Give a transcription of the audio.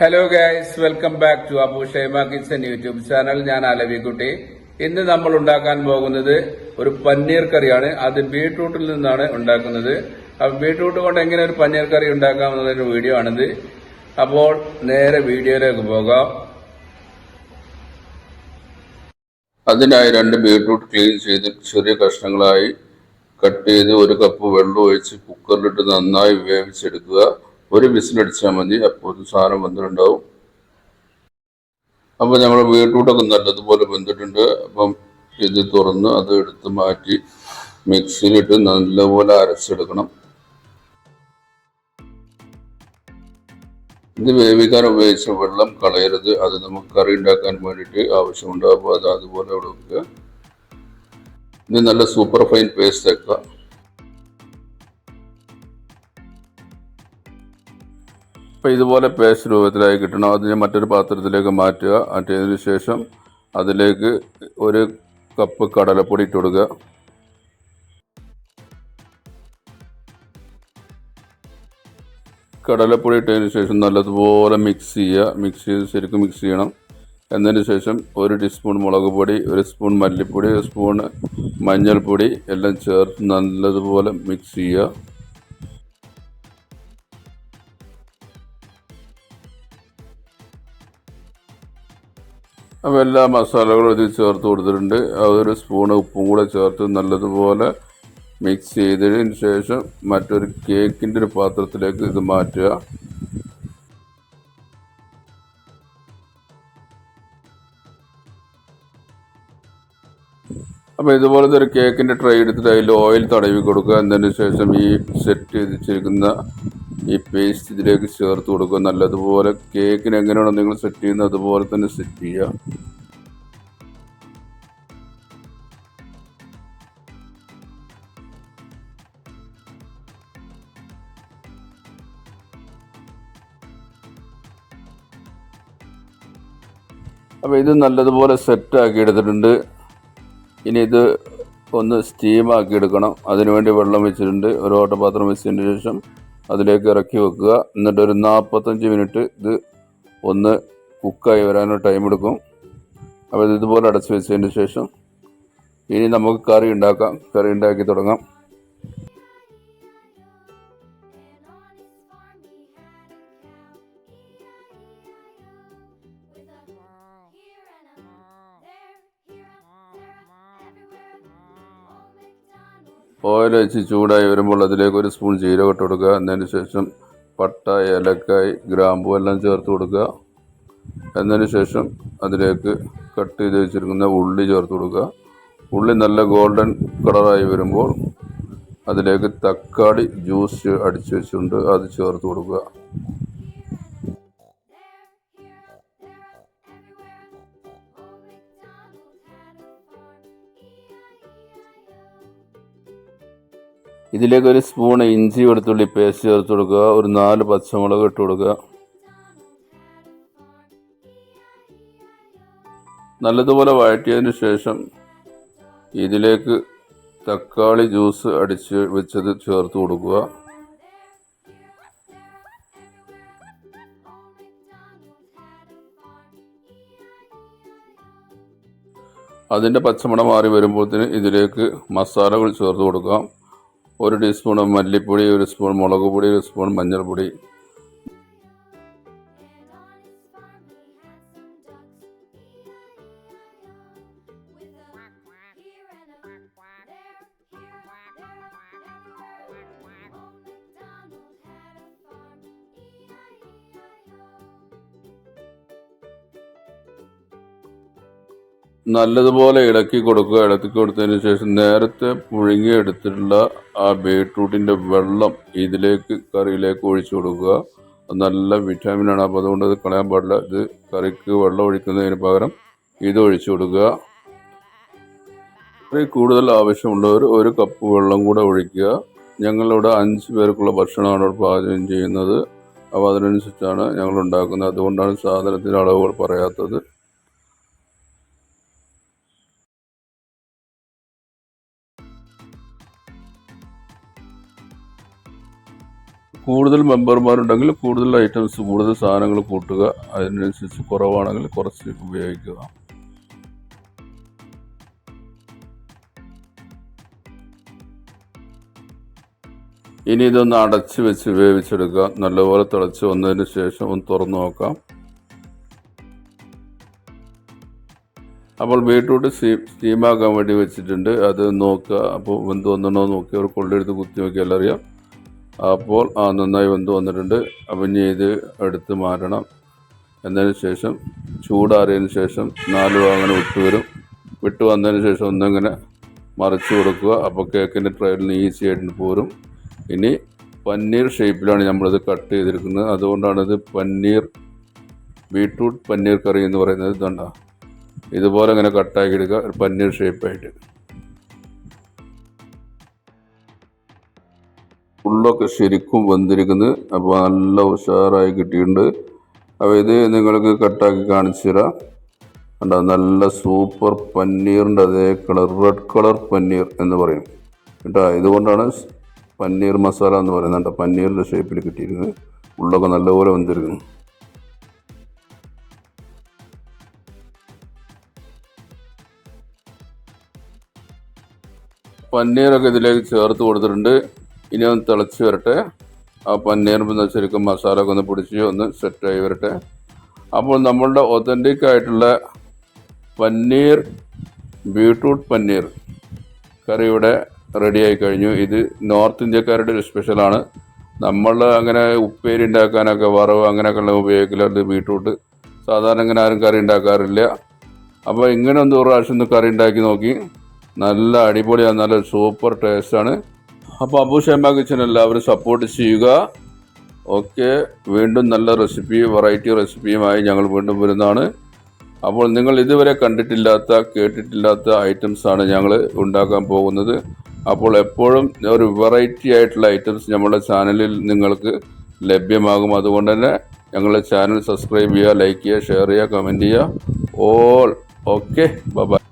Hello guys welcome back to Abu Shaima kitchen YouTube channel ഞാൻ അലവിക്കുട്ടി ഇന്ന് നമ്മൾ ഉണ്ടാക്കാൻ പോകുന്നത് ഒരു പന്നീർ കറിയാണ്. അത് ബീട്രൂട്ടിൽ നിന്നാണ് ഉണ്ടാക്കുന്നത്. അപ്പൊ ബീട്രൂട്ട് കൊണ്ട് എങ്ങനെ ഒരു പന്നീർ കറി ഉണ്ടാക്കാം എന്നൊരു വീഡിയോ ആണിത്. അപ്പോൾ നേരെ വീഡിയോയിലേക്ക് പോകാം. അതിനായി രണ്ട് ബീട്രൂട്ട് ക്ലീൻ ചെയ്ത് ചെറിയ കഷ്ണങ്ങളായി കട്ട് ചെയ്ത് ഒരു കപ്പ് വെള്ളം ഒഴിച്ച് കുക്കറിലിട്ട് നന്നായി വേവിച്ചെടുക്കുക. ഒരു വിസിലടിച്ചാൽ മതി. അപ്പോൾ ഒരു സാധനം വന്നിട്ടുണ്ടാവും. അപ്പോൾ നമ്മൾ ബീട്രൂട്ടൊക്കെ നല്ലതുപോലെ വെന്തിട്ടുണ്ട്. അപ്പം ഇത് തുറന്ന് അത് എടുത്ത് മാറ്റി മിക്സിയിലിട്ട് നല്ലപോലെ അരച്ചെടുക്കണം. ഇത് വേവിക്കാൻ ഉപയോഗിച്ച വെള്ളം കളയരുത്. അത് നമുക്ക് കറി ഉണ്ടാക്കാൻ വേണ്ടിയിട്ട് ആവശ്യമുണ്ട്. അപ്പോൾ അത് അതുപോലെ അവിടെ വെക്കുക. ഇത് നല്ല സൂപ്പർ ഫൈൻ പേസ്റ്റ് ആക്കുക. അപ്പോൾ ഇതുപോലെ പേസ്റ്റ് രൂപത്തിലായി കിട്ടണം. അതിനെ മറ്റൊരു പാത്രത്തിലേക്ക് മാറ്റുക. മാറ്റിയതിന് ശേഷം അതിലേക്ക് ഒരു കപ്പ് കടലപ്പൊടി ഇട്ട് കൊടുക്കുക. കടലപ്പൊടി ഇട്ടതിന് ശേഷം നല്ലതുപോലെ മിക്സ് ചെയ്യുക. മിക്സ് ചെയ്ത് ശരിക്കും മിക്സ് ചെയ്യണം. എന്നതിന് ശേഷം ഒരു ടീസ്പൂൺ മുളക് പൊടി ഒരു സ്പൂൺ മല്ലിപ്പൊടി ഒരു സ്പൂൺ മഞ്ഞൾപ്പൊടി എല്ലാം ചേർത്ത് നല്ലതുപോലെ മിക്സ് ചെയ്യുക. അപ്പോൾ എല്ലാ മസാലകളും ഇതിൽ ചേർത്ത് കൊടുത്തിട്ടുണ്ട്. അതൊരു സ്പൂൺ ഉപ്പും കൂടെ ചേർത്ത് നല്ലതുപോലെ മിക്സ് ചെയ്തതിന് ശേഷം മറ്റൊരു കേക്കിന്റെ ഒരു പാത്രത്തിലേക്ക് ഇത് മാറ്റുക. അപ്പോൾ ഇതുപോലത്തെ ഒരു കേക്കിന്റെ ട്രൈ എടുത്തിട്ട് അതിൽ ഓയിൽ തടവി കൊടുക്കുക. എന്നതിന് ശേഷം ഈ സെറ്റ് ചെയ്ത് വെച്ചിരിക്കുന്ന ഈ പേസ്റ്റ് ഇതിലേക്ക് ചേർത്ത് കൊടുക്കുക. നല്ലതുപോലെ കേക്കിന് എങ്ങനെയാണോ നിങ്ങൾ സെറ്റ് ചെയ്യുന്നത് അതുപോലെ തന്നെ സെറ്റ് ചെയ്യുക. അപ്പോൾ ഇത് നല്ലതുപോലെ സെറ്റ് ആക്കി എടുത്തിട്ടുണ്ട്. ഇനി ഇത് ഒന്ന് സ്റ്റീം ആക്കി എടുക്കണം. അതിനുവേണ്ടി വെള്ളം വെച്ചിട്ടുണ്ട്. ഒരു ഓട്ടപാത്രം വെച്ചതിന് ശേഷം അതിലേക്ക് ഇറക്കി വെക്കുക. എന്നിട്ട് ഒരു നാൽപ്പത്തഞ്ച് മിനിറ്റ് ഇത് ഒന്ന് കുക്കായി വരാനൊരു ടൈം എടുക്കും. അപ്പോൾ ഇത് ഇതുപോലെ അടച്ചു വെച്ചതിന് ശേഷം ഇനി നമുക്ക് കറി ഉണ്ടാക്കാം. കറി ഉണ്ടാക്കി തുടങ്ങാം. ഓയിൽ വെച്ച് ചൂടായി വരുമ്പോൾ അതിലേക്ക് ഒരു സ്പൂൺ ജീരകം ഇട്ട് കൊടുക്കുക. എന്നതിന് ശേഷം പട്ട ഏലക്കായ് ഗ്രാമ്പു എല്ലാം ചേർത്ത് കൊടുക്കുക. എന്നതിന് ശേഷം അതിലേക്ക് കട്ട് ചെയ്ത് വെച്ചിരിക്കുന്ന ഉള്ളി ചേർത്ത് കൊടുക്കുക. ഉള്ളി നല്ല ഗോൾഡൻ കളറായി വരുമ്പോൾ അതിലേക്ക് തക്കാളി ജ്യൂസ് അടിച്ച് വെച്ചിട്ടുണ്ട്. അത് ചേർത്ത് കൊടുക്കുക. ഇതിലേക്ക് ഒരു സ്പൂൺ ഇഞ്ചി വെളുത്തുള്ളി പേസ്റ്റ് ചേർത്ത് കൊടുക്കുക. ഒരു നാല് പച്ചമുളക് ഇട്ട് കൊടുക്കുക. നല്ലതുപോലെ വഴറ്റിയതിന് ശേഷം ഇതിലേക്ക് തക്കാളി ജ്യൂസ് അടിച്ച് വെച്ചത് ചേർത്ത് കൊടുക്കുക. അതിന്റെ പച്ചമണം മാറി വരുമ്പോഴത്തേന് ഇതിലേക്ക് മസാലകൾ ചേർത്ത് കൊടുക്കാം. ഒരു ടീസ്പൂൺ മല്ലിപ്പൊടി ഒരു സ്പൂൺ മുളക് പൊടി ഒരു സ്പൂൺ മഞ്ഞൾപ്പൊടി നല്ലതുപോലെ ഇളക്കി കൊടുക്കുക. ഇളക്കി കൊടുത്തതിന് ശേഷം നേരത്തെ പുഴുങ്ങിയെടുത്തിട്ടുള്ള ആ ബീട്രൂട്ടിന്റെ വെള്ളം ഇതിലേക്ക് കറിയിലേക്ക് ഒഴിച്ചു കൊടുക്കുക. നല്ല വിറ്റാമിനാണ് അപ്പോൾ അതുകൊണ്ട് അത് കളയാൻ പാടില്ല. ഇത് കറിക്ക് വെള്ളം ഒഴിക്കുന്നതിന് പകരം ഇത് ഒഴിച്ചു കൊടുക്കുക. കറി കൂടുതൽ ആവശ്യമുള്ളവർ ഒരു കപ്പ് വെള്ളം കൂടെ ഒഴിക്കുക. ഞങ്ങളിവിടെ അഞ്ച് പേർക്കുള്ള ഭക്ഷണമാണ് ഇവിടെ പാചകം ചെയ്യുന്നത്. അപ്പോൾ അതിനനുസരിച്ചാണ് ഞങ്ങൾ ഉണ്ടാക്കുന്നത്. അതുകൊണ്ടാണ് സാധനത്തിന്റെ അളവുകൾ പറയാത്തത്. കൂടുതൽ മെമ്പർമാരുണ്ടെങ്കിൽ കൂടുതൽ ഐറ്റംസ് കൂടുതൽ സാധനങ്ങൾ കൂട്ടുക. അതിനനുസരിച്ച് കുറവാണെങ്കിൽ കുറച്ച് ഉപയോഗിക്കുക. ഇനി ഇതൊന്ന് അടച്ച് വെച്ച് വേവിച്ചെടുക്കുക. നല്ലപോലെ തിളച്ച് വന്നതിന് ശേഷം ഒന്ന് തുറന്നു നോക്കാം. അപ്പോൾ ബീട്രൂട്ട് സ്റ്റീം സ്റ്റീമാക്കാൻ വേണ്ടി വെച്ചിട്ടുണ്ട്. അത് നോക്കുക. അപ്പോൾ വെന്ത് വന്നണോ നോക്കി. അവർ കൊള്ളെടുത്ത് കുത്തി നോക്കിയാൽ അറിയാം. അപ്പോൾ നന്നായി വെന്ത് വന്നിട്ടുണ്ട്. അപ്പം ഇനി ഇത് എടുത്ത് മാറ്റണം. എന്നതിന് ശേഷം ചൂടാറിയതിന് ശേഷം നാല് ഭാഗം വിട്ട് വരും. വിട്ട് വന്നതിന് ശേഷം ഒന്നിങ്ങനെ മറിച്ച് കൊടുക്കുക. അപ്പോൾ കേക്കിന്റെ ട്രയലിൽ നിന്ന് ഈസി ആയിട്ട് പോരും. ഇനി പന്നീർ ഷേപ്പിലാണ് നമ്മളിത് കട്ട് ചെയ്തിരിക്കുന്നത്. അതുകൊണ്ടാണ് ഇത് പന്നീർ ബീട്രൂട്ട് പന്നീർ കറി എന്ന് പറയുന്നത്. ഇതുണ്ട? ഇതുപോലെ ഇങ്ങനെ കട്ടാക്കി എടുക്കുക. ഒരു പന്നീർ ഷേപ്പായിട്ട്. ഉള്ളൊക്കെ ശരിക്കും വന്നിരിക്കുന്നത് അപ്പോൾ നല്ല ഉഷാറായി കിട്ടിയിട്ടുണ്ട്. അപ്പോൾ ഇത് നിങ്ങൾക്ക് കട്ടാക്കി കാണിച്ചു തരാം. കണ്ടോ നല്ല സൂപ്പർ പന്നീറിന്റെ അതേ കളർ റെഡ് കളർ പന്നീർ എന്ന് പറയും. കേട്ടോ ഇതുകൊണ്ടാണ് പന്നീർ മസാല എന്ന് പറയുന്നത് കേട്ടോ പന്നീറിന്റെ ഷേപ്പിൽ കിട്ടിയിരിക്കുന്നത്. ഉള്ളൊക്കെ നല്ലപോലെ വന്നിരിക്കുന്നു. പന്നീറൊക്കെ ഇതിലേക്ക് ചേർത്ത് കൊടുത്തിട്ടുണ്ട്. ഇനി ഒന്ന് തിളച്ച് വരട്ടെ. ആ പന്നീർ പിന്നെ ശരിക്കും മസാല ഒക്കെ ഒന്ന് പിടിച്ച് ഒന്ന് സെറ്റായി വരട്ടെ. അപ്പോൾ നമ്മളുടെ ഒതന്റിക് ആയിട്ടുള്ള പന്നീർ ബീട്രൂട്ട് പന്നീർ കറി ഇവിടെ റെഡിയായി കഴിഞ്ഞു. ഇത് നോർത്ത് ഇന്ത്യക്കാരുടെ ഒരു സ്പെഷ്യലാണ് നമ്മൾ അങ്ങനെ ഉപ്പേരി ഉണ്ടാക്കാനൊക്കെ വറവ് അങ്ങനെയൊക്കെയുള്ള ഉപയോഗിക്കില്ല ഇത് ബീട്രൂട്ട് സാധാരണ ഇങ്ങനെ ആരും കറി ഉണ്ടാക്കാറില്ല. അപ്പോൾ ഇങ്ങനെ ഒന്ന് പ്രാവശ്യം ഒന്ന് കറി ഉണ്ടാക്കി നോക്കി. നല്ല അടിപൊളിയാണ് നല്ല സൂപ്പർ ടേസ്റ്റാണ് അപ്പോൾ അബു കിച്ചൻ എല്ലാവരും സപ്പോർട്ട് ചെയ്യുക. ഓക്കെ വീണ്ടും നല്ല റെസിപ്പി വെറൈറ്റി റെസിപ്പിയുമായി ഞങ്ങൾ വീണ്ടും വരുന്നതാണ്. അപ്പോൾ നിങ്ങൾ ഇതുവരെ കണ്ടിട്ടില്ലാത്ത കേട്ടിട്ടില്ലാത്ത ഐറ്റംസാണ് ഞങ്ങൾ ഉണ്ടാക്കാൻ പോകുന്നത്. അപ്പോൾ എപ്പോഴും ഒരു വെറൈറ്റി ആയിട്ടുള്ള ഐറ്റംസ് നമ്മുടെ ചാനലിൽ നിങ്ങൾക്ക് ലഭ്യമാകും. അതുകൊണ്ട് തന്നെ ഞങ്ങളുടെ ചാനൽ സബ്സ്ക്രൈബ് ചെയ്യുക ലൈക്ക് ചെയ്യുക ഷെയർ ചെയ്യുക കമന്റ് ചെയ്യുക. All okay bye